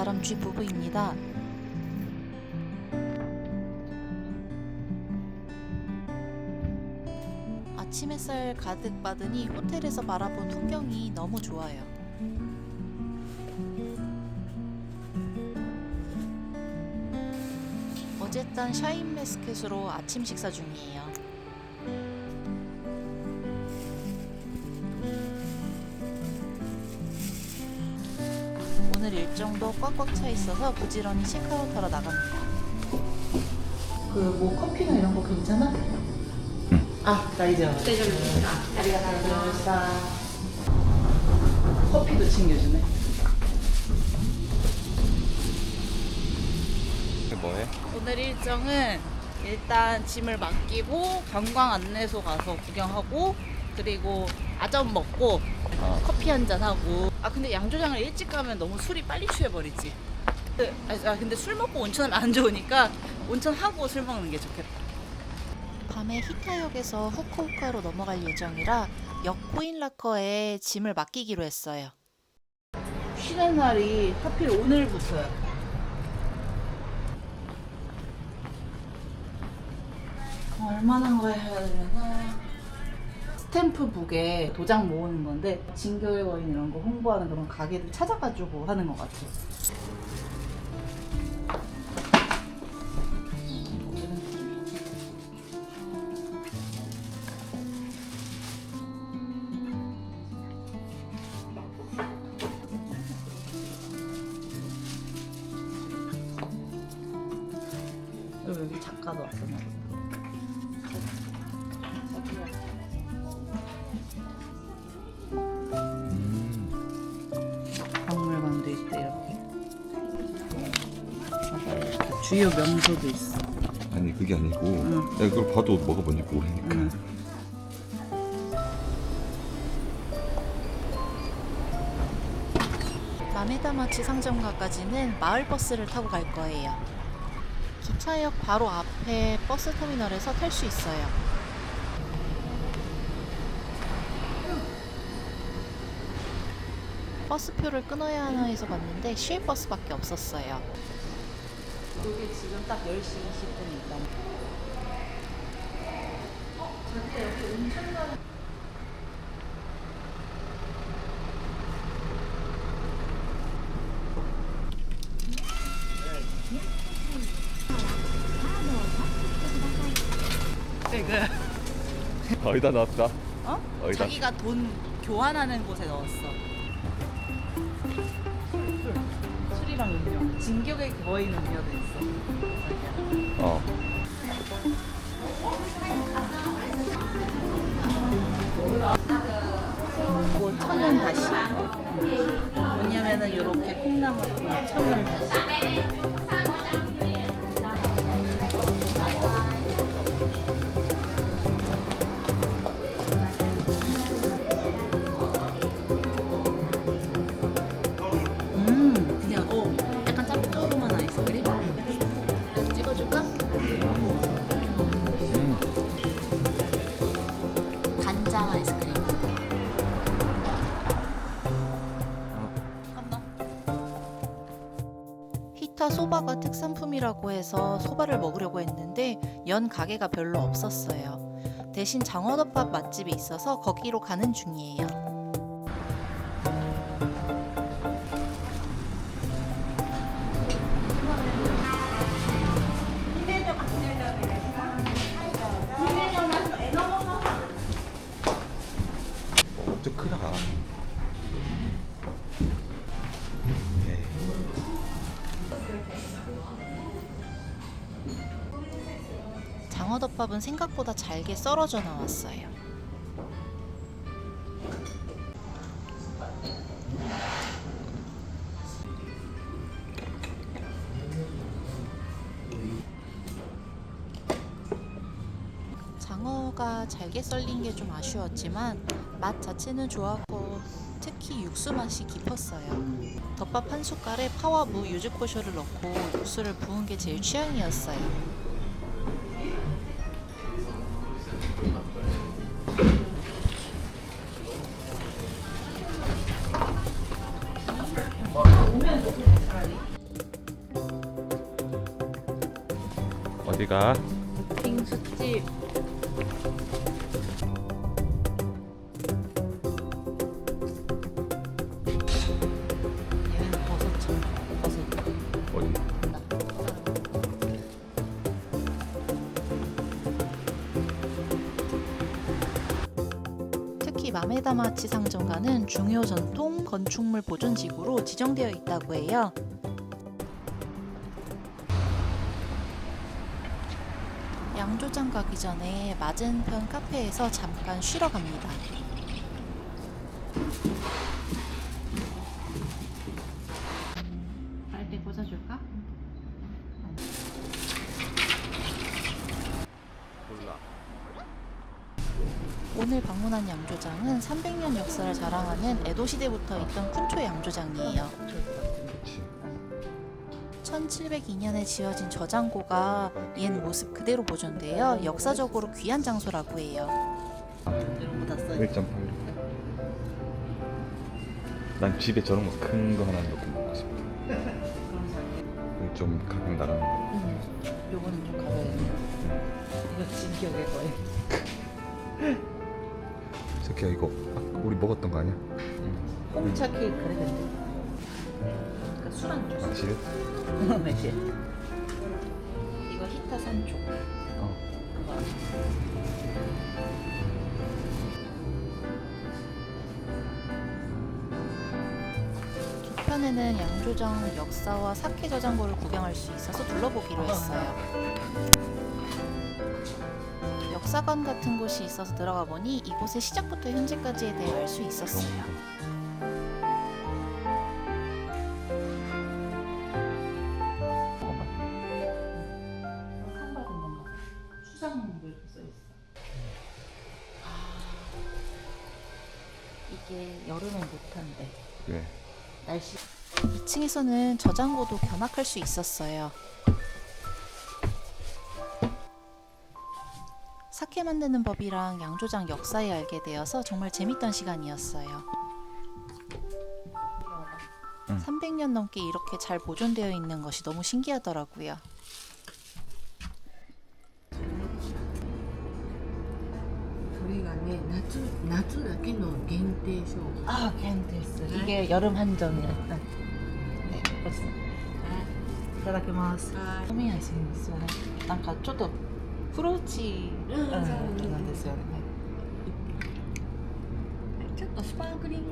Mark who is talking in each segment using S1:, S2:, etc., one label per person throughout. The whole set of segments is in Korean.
S1: 다람쥐 부부입니다. 아침 햇살 가득 받으니 호텔에서 바라본 풍경이 너무 좋아요. 어제 딴 샤인머스켓으로 아침 식사 중이에요. 오늘 일정도 꽉꽉 차 있어서 부지런히 체크아웃하러 나갑니다. 그 뭐 커피나 이런 거 괜찮아? 아, 나이제 아리가토 커피도 챙겨주네.
S2: 뭐해?
S1: 오늘 일정은 일단 짐을 맡기고 관광 안내소 가서 구경하고 그리고 아점 먹고
S2: 어.
S1: 커피 한 잔 하고. 아 근데 양조장을 일찍 가면 너무 술이 빨리 취해버리지. 그, 아 근데 술 먹고 온천하면 안 좋으니까 온천 하고 술 먹는 게 좋겠다. 밤에 히타역에서 후쿠오카로 넘어갈 예정이라 역 코인라커에 짐을 맡기기로 했어요. 쉬는 날이 하필 오늘부터야. 얼마나 거 해야 되려나 스탬프북에 도장 모으는 건데 진교의 거인 이런 거 홍보하는 그런 가게들 찾아가지고 하는 것 같아요. 여기 작가도 왔었나 보다. 주요 명소도 있어.
S2: 아니 그게 아니고
S1: 응.
S2: 내가 그걸 봐도 먹어보니 모르니까
S1: 응. 마메다마치 상점가까지는 마을 버스를 타고 갈 거예요. 기차역 바로 앞에 버스 터미널에서 탈 수 있어요. 버스표를 끊어야 하나 해서 봤는데 실 버스밖에 없었어요. 이게 지금 딱 10시 20분이니까. 어, 자기가 여기 온천가 그
S2: 어디다 넣었어?
S1: 어?
S2: 어디다?
S1: 자기가 돈 교환하는 곳에 넣었어. 술, 술이랑 음료. 진격의 거인 음료도 있어.
S2: 어
S1: 뭐 천연 다시. 뭐냐면은 이렇게 콩나물 천연 다시. 특산품이라고 해서 소바를 먹으려고 했는데 연 가게가 별로 없었어요. 대신 장어덮밥 맛집이 있어서 거기로 가는 중이에요. 장어덮밥은 생각보다 잘게 썰어져 나왔어요. 장어가 잘게 썰린 게 좀 아쉬웠지만 맛 자체는 좋았고 특히 육수 맛이 깊었어요. 덮밥 한 숟갈에 파와 무, 유즈코쇼를 넣고 육수를 부은 게 제일 취향이었어요.
S2: 여기가
S1: 빙수집. 얘는 버섯처럼 버섯.
S2: 어디?
S1: 특히 마메다마치 상점가는 중요 전통 건축물 보존지구로 지정되어 있다고 해요. 양조장 가기 전에 맞은편 카페에서 잠깐 쉬러 갑니다. 빨대 꽂아줄까?
S2: 몰라.
S1: 오늘 방문한 양조장은 300년 역사를 자랑하는 에도 시대부터 있던 쿤초 양조장이에요.
S2: 그렇지.
S1: 1702년에 지어진 저장고가 옛 모습 그대로 보존되어 역사적으로 귀한 장소라고 해요. 이런 거다 써.
S2: 1.8. 난 집에 저런 거 큰 거 하나 넣고 먹고 싶다. 이거 좀 가격 나가는 거.
S1: 응. 요거는 좀 가벼워. 이거 지금 기억할 거예요.
S2: 저기야 이거 아까 우리 먹었던 거 아니야?
S1: 홍차 케이크래 근데. 술안 줬어.
S2: 마실?
S1: 매실. 이거 히타 산초.
S2: 어.
S1: 그거. 뒤편에는 양조장 역사와 사케 저장고를 구경할 수 있어서 둘러보기로 했어요. 역사관 같은 곳이 있어서 들어가 보니 이곳의 시작부터 현재까지에 대해 알 수 있었어요. 여기에서는 저장고도 견학할 수 있었어요. 사케 만드는 법이랑 양조장 역사에 알게 되어서 정말 재밌던 시간이었어요. 300년 넘게 이렇게 잘 보존되어 있는 것이 너무 신기하더라고요. 아, 이게 여름 한정이었다. ごちそういただきます。飲みやすいんですよね。なんかちょっとフルーチ、
S3: う、
S1: なんですよね。
S3: ちょっとスパークリング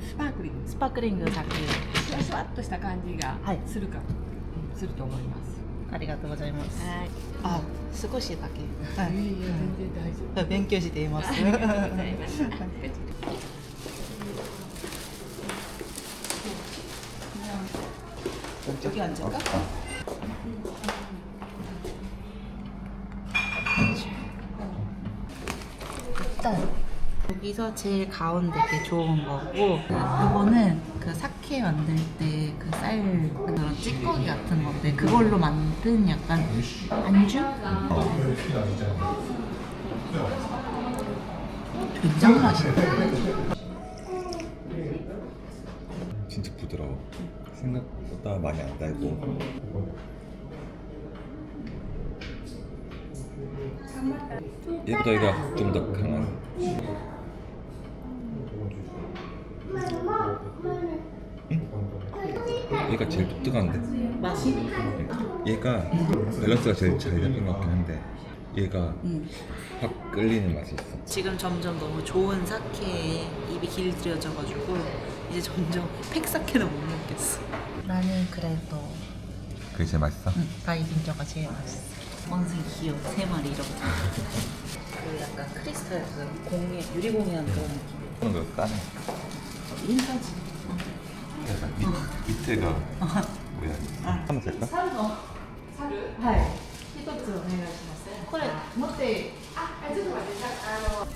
S3: スパークリング。
S1: スパークリング作品
S3: シュワっとした感じがするか、はい、すると思います。
S1: ありがとうございます。
S3: はい、
S1: あ、少しだけ。
S3: はい、いやいや全然大丈夫。
S1: 勉強しています。
S3: ありがとうございます。
S1: 여기 앉을까? 일단 여기서 제일 가운데 게 좋은 거고 이거는 그 사케 만들 때 그 쌀 그런 찌꺼기 같은 건데 그걸로 만든 약간 안주? 굉장히 맛있다.
S2: 진짜 부드러워. 생각 보다 많이 안 달고. 얘보다 얘가 좀 더 강한. 응? 얘가 제일 독특한데.
S1: 맛이?
S2: 얘가 밸런스가 제일 잘 잡힌 것 같긴 한데 얘가
S1: 응.
S2: 확 끌리는 맛이 있어.
S1: 지금 점점 너무 좋은 사케에 입이 길들여져가지고 이제 점점 팩사케는 못 먹겠어. 나는 그래도
S2: 그게 제일 맛있어?
S1: 응, 다이빙저가 제일 맛있어. 원숭이 귀여워 세 마리 이렇게. 그 약간 크리스탈 그 공예 유리공예한 그런 느낌.
S2: 그런 거 따네.
S1: 인사지.
S2: 약간 밑, 밑에가 뭐야? 하나 살까?
S3: はい一つお願いします
S1: 그래.
S3: 持ってああちょっと待ってあの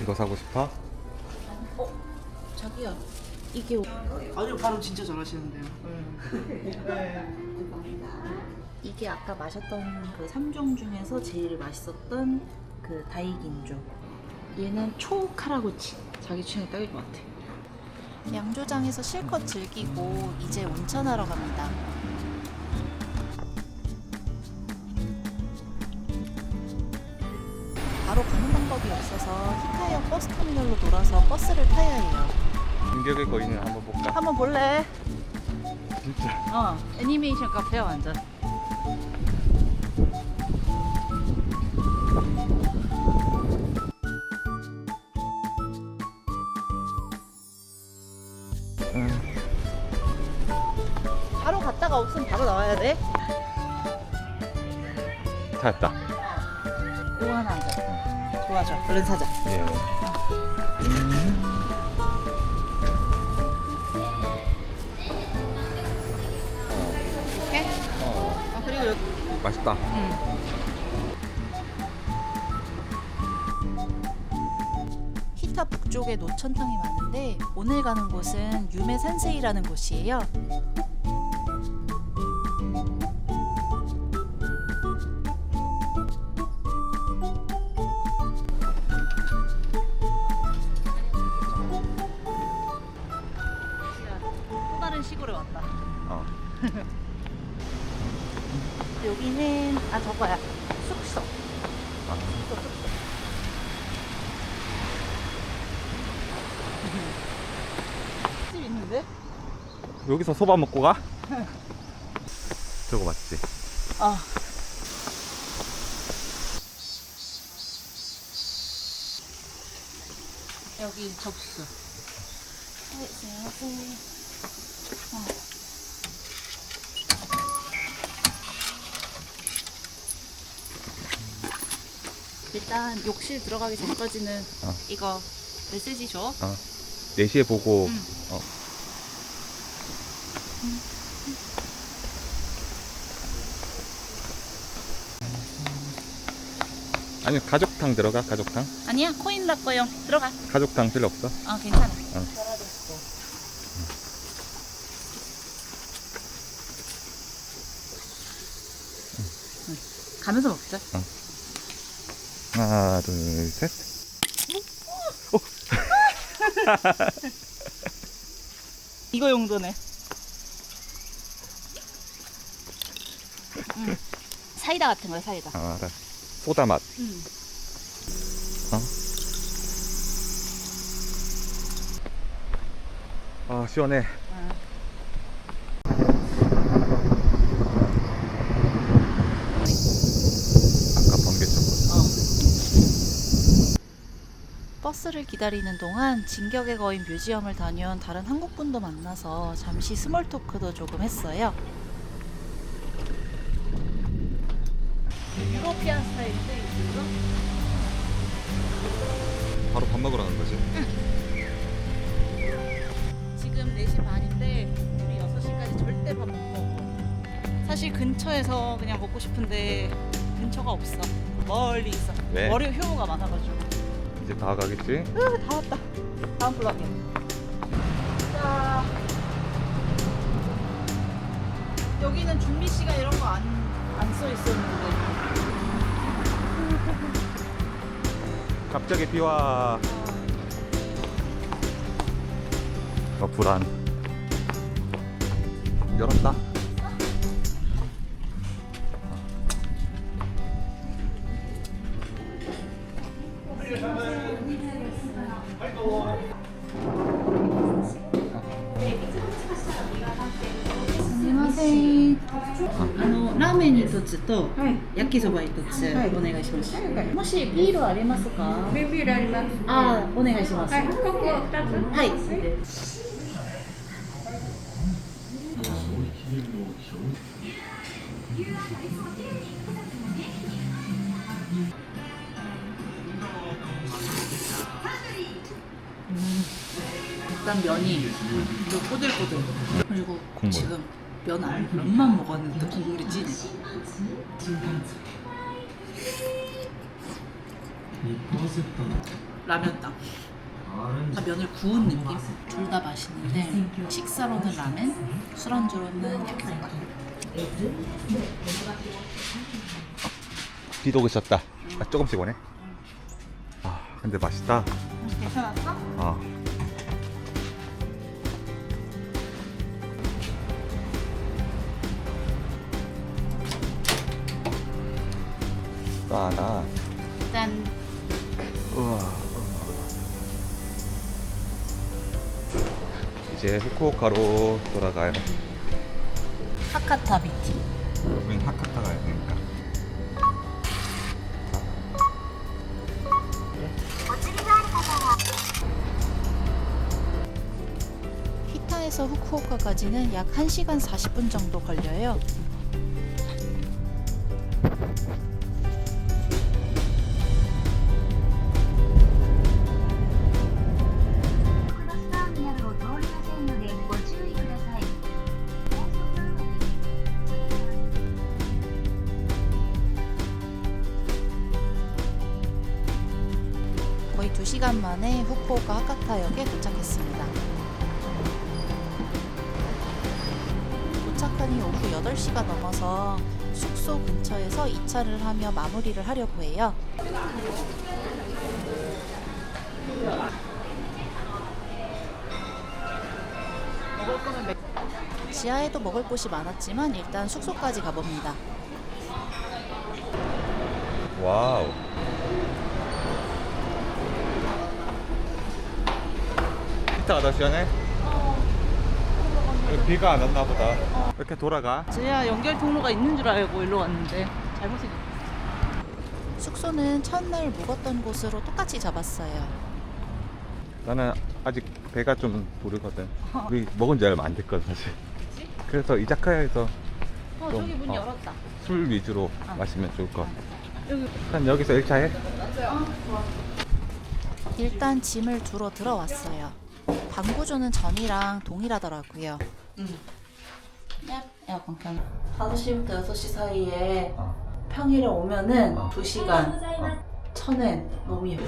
S2: 이거 사고 싶어?
S1: 자기야 이게 아니요 발음 진짜 잘하시는데요. 네. 이게 아까 마셨던 그 3종 중에서 제일 맛있었던 그 다이긴조. 얘는 초카라구치. 자기 취향에 딱일 것 같아. 양조장에서 실컷 즐기고 이제 온천하러 갑니다. 바로 가는 방법이 없어서 히카이어 버스 터미널로 돌아서 버스를 타야 해요.
S2: 진격의 거인을 한번 볼까?
S1: 한번 볼래?
S2: 진짜.
S1: 어, 애니메이션 카페야 완전. 바로 갔다가 없으면 바로 나와야 돼.
S2: 찾았다.
S1: 이거 하나 하자. 좋아 좋아. 얼른 사자.
S2: 예.
S1: 오
S2: 맛있다.
S1: 응. 히타 북쪽에 노천탕이 많은데 오늘 가는 곳은 유메 산세이라는 곳이에요. 또 다른 시골에 왔다.
S2: 어.
S1: 여기는 아 저거야 숙소.
S2: 아,
S1: 숙소 숙소. 집 있는데?
S2: 여기서 소바 먹고 가? 저거 맞지?
S1: 아. 여기 접수. 네, 안녕하세요. 일단 욕실 들어가기 전까지는
S2: 어.
S1: 이거 메시지 줘.
S2: 어. 4시에 보고
S1: 응.
S2: 어. 아니 가족탕 들어가 가족탕
S1: 아니야 코인 락거용 들어가.
S2: 가족탕 필요 없어
S1: 아 괜찮아.
S2: 어.
S1: 가면서 먹자.
S2: 하나 둘셋
S1: 이거 용도네. 음. 사이다 같은 거야 사이다.
S2: 아, 알아. 소다 맛
S1: 음.
S2: 아 시원해
S1: 아.
S2: 아까 번개 쳤거든
S1: 어. 버스를 기다리는 동안 진격의 거인 뮤지엄을 다녀온 다른 한국 분도 만나서 잠시 스몰 토크도 조금 했어요.
S2: 다 가겠지?
S1: 으, 다 왔다. 다음 블럭에. 자. 여기는 준비 시간 이런 거 안 안 써 있었는데.
S2: 갑자기 비와 어 불안 열었다
S1: つお願いします。
S3: はい、
S1: もしビールありますか？
S3: ビールあります。
S1: あお願いします。
S3: はい、ここ二つ？
S1: はい。일단 면이 또 꼬들꼬들 그리고 지금 면 안, 만먹었는데 국물이 찐해 라면땅 아, 면을 구운 느낌? 둘 다 맛있는데 식사로는 라멘, 술안주로는 야끼소바
S2: 비도 그쳤다. 아, 조금씩 오네. 아 근데 맛있다.
S1: 괜찮았어?
S2: 어. 또 하나
S1: 일단
S2: 우와. 이제 후쿠오카로 돌아가요.
S1: 하카타 비티.
S2: 우린 하카타 가야 되니까.
S1: 히타에서 후쿠오카까지는 약 1시간 40분 정도 걸려요. 근처에서 2차를 하며 마무리를 하려고 해요. 지하에도 먹을 곳이 많았지만 일단 숙소까지 가봅니다.
S2: 와우. 더 시원해? 여기 비가 안 왔나 보다. 이렇게 돌아가.
S1: 제야 연결 통로가 있는 줄 알고 일로 왔는데 잘못 생각. 숙소는 첫날 묵었던 곳으로 똑같이 잡았어요.
S2: 나는 아직 배가 좀 부르거든. 우리 먹은 지 얼마 안 됐거든 사실. 그래서 이자카야에서
S1: 어
S2: 좀,
S1: 저기 문
S2: 어.
S1: 열었다.
S2: 술 위주로
S1: 아.
S2: 마시면 좋을 것 같아.
S1: 여기
S2: 일단 여기서 1차 해.
S1: 일단 짐을 두러 들어왔어요. 방 구조는 전이랑 동일하더라고요. 응. 에어컨 켜. 5시부터 6시 사이에 평일에 오면은 2시간 천엔 너무 예뻐.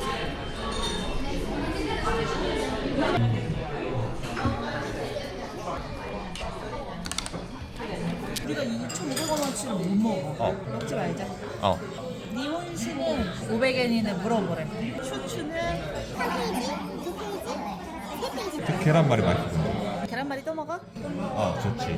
S1: 우리가 2,500원어치를 못 먹어.
S2: 어.
S1: 먹지 말자.
S2: 어.
S1: 니혼씨는 500엔이네 물어보래. 슈추는
S2: 계란말이 맛있어.
S1: 계란말이 또 먹어?
S2: 어, 좋지.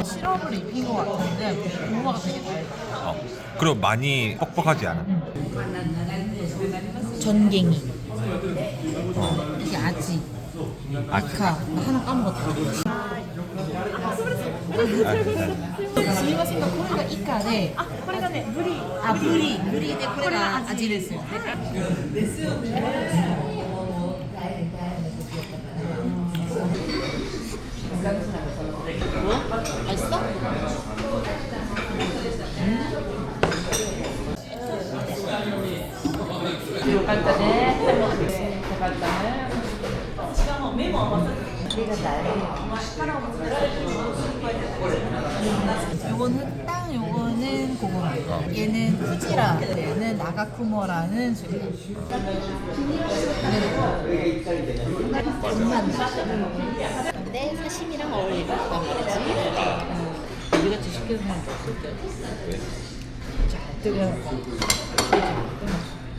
S1: 시럽을 입힌 것 같은데 고구마가 되게 달다.
S2: 어. 그리고 많이 뻑뻑하지 않아.
S1: 전갱이.
S2: 어.
S1: 이게 아지.
S2: 아직.
S1: 가. 나 하나 까먹었다. すみませんがこれがイカで、あ、これがねブリ、あ、ブリ、ブリでこれが味ですよね。 맛있어? 요거는 땅, 요거는 고구마. 얘는 쿠지라, 얘는 나가쿠모라는 술. 근데 사심이랑 어울리는 거지. 우리같이 시키는 사람도 없을 때. 잘
S3: 뜨면.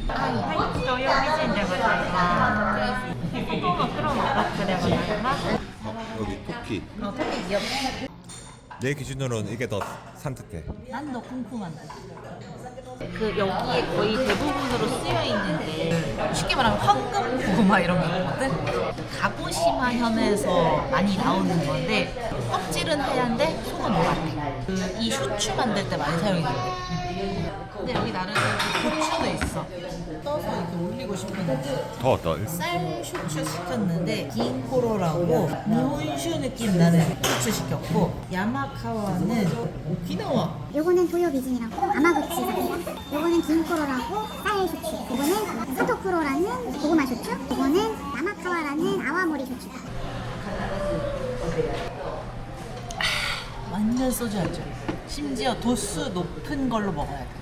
S3: 한국도 요미진데가다가
S2: 여기 토끼.
S1: 어, 토끼 귀엽.
S2: 내 기준으로는 이게 더 산뜻해.
S1: 난너 궁금한데. 그 여기에 거의 대부분으로 쓰여 있는 게 쉽게 말하면 황금 고구마 이런 거 있거든. 가고시마 현에서 많이 나오는 건데 껍질은 하얀데 속은 노랗대. 그이 쇼츠 만들 때 많이 사용이 돼. 근데 여기 나름 고추도 있어. 떠서 이렇게 올리고 싶은데
S2: 더 더.
S1: 쌀 쇼츠 시켰는데 긴 코로라고 일본슈 느낌 나는 쇼츠 시켰고 야마카와는 오키나와
S4: 요거는 도요 비진이라고 아마구치 사이랑 요거는 긴코로라고 쌀 쇼츠 요거는 사토크로라는 고구마 쇼츠 요거는 나마카와라는 아와모리 쇼츠다
S1: 완전 소주 안주. 심지어 도수 높은 걸로 먹어야 돼.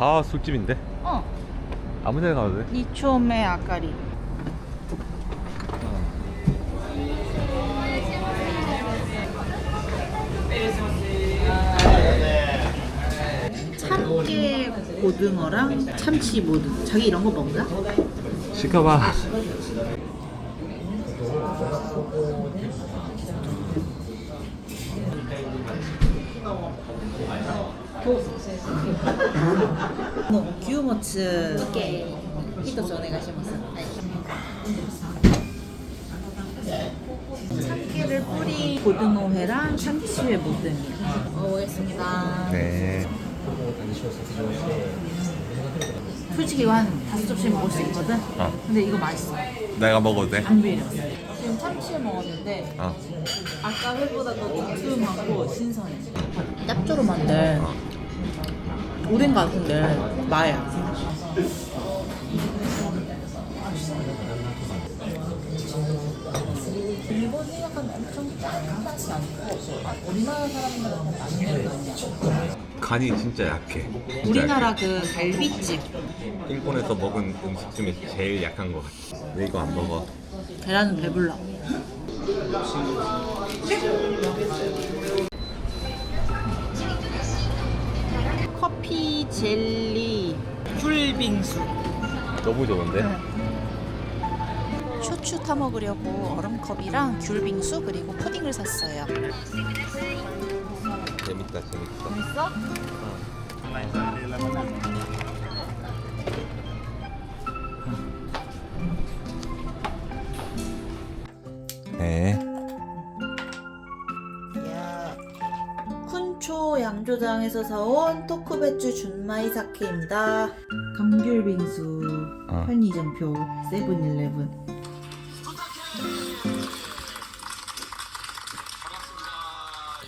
S1: 다
S2: 술집인데?
S1: 어,
S2: 아무 데나 가도 돼?
S1: 니초메 아까리. 참깨 고등어랑 참치 모듬. 자기 이런 거 먹나?
S2: 시켜봐.
S1: 뭐, 규모츠. 이토스 오네가시마스. 참깨를 뿌린 고등어회랑 참치회 모듬이요. 먹어보겠습니다.
S2: 네.
S1: 솔직히 이거 한 다섯 접시 먹을 수 있거든?
S2: 어.
S1: 근데 이거 맛있어.
S2: 내가 먹어도 돼?
S1: 안 비려. 지금 참치 먹었는데
S2: 어.
S1: 아까 회보다 더 두툼하고 신선해. 짭조름한데 오뎅 같은데 마야. 일본 엄청 아, 우리나라 사람들한테 맞는 거 아니야?
S2: 간이 진짜 약해. 진짜
S1: 우리나라
S2: 약해.
S1: 그 갈비집
S2: 일본에서 먹은 음식 중에 제일 약한 것 같아. 왜 이거 안 먹어?
S1: 계란은 배불러. 젤리 굴빙수.
S2: 너무 좋은데?
S1: 쇼츠 타 먹으려고 얼음컵이랑 귤빙수 그리고 푸딩을 샀어요.
S2: 재밌다, 재밌어.
S1: 재밌어?
S2: 네.
S1: 양조장에서 사온 토쿠베추 준마이 사케입니다. 감귤빙수
S2: 어.
S1: 편의점표 세븐일레븐